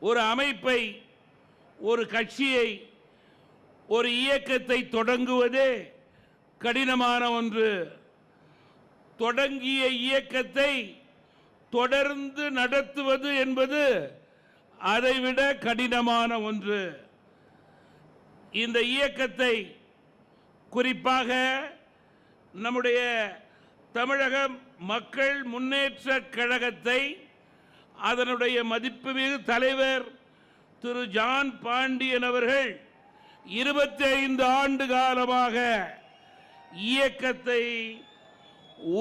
ஒரு அமைப்பை ஒரு கட்சியை ஒரு இயக்கத்தை தொடங்குவதே கடினமான ஒன்று. தொடங்கிய இயக்கத்தை தொடர்ந்து நடத்துவது என்பது அதைவிட கடினமான ஒன்று. இந்த இயக்கத்தை குறிப்பாக நம்முடைய தமிழக மக்கள் முன்னேற்ற கழகத்தை அதனுடைய மதிப்புமிகு தலைவர் திரு ஜான் பாண்டியன் அவர்கள் இருபத்தி ஐந்து ஆண்டு காலமாக இயக்கத்தை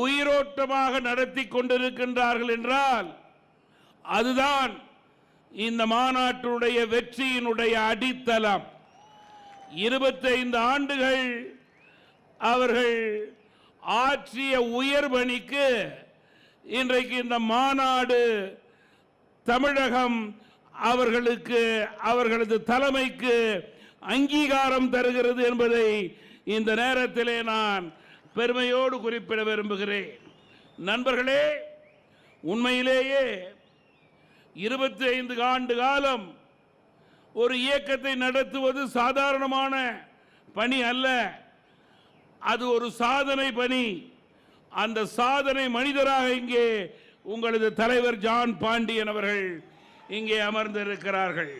உயிரோட்டமாக நடத்தி கொண்டிருக்கின்றார்கள் என்றால் அதுதான் இந்த மாநாட்டினுடைய வெற்றியினுடைய அடித்தளம். இருபத்தைந்து ஆண்டுகள் அவர்கள் ஆற்றிய உயர்பணிக்கு இன்றைக்கு இந்த மாநாடு தமிழகம் அவர்களுக்கு அவர்களது தலைமைக்கு அங்கீகாரம் தருகிறது என்பதை இந்த நேரத்திலே நான் பெருமையோடு குறிப்பிட விரும்புகிறேன். நண்பர்களே உண்மையிலேயே இருபத்தி ஐந்து ஆண்டு காலம் ஒரு இயக்கத்தை நடத்துவது சாதாரணமான பணி அல்ல. அது ஒரு சாதனை பணி. அந்த சாதனை மனிதராக இங்கே உங்களது தலைவர் ஜான் பாண்டியன் அவர்கள் இங்கே அமர்ந்திருக்கிறார்கள்.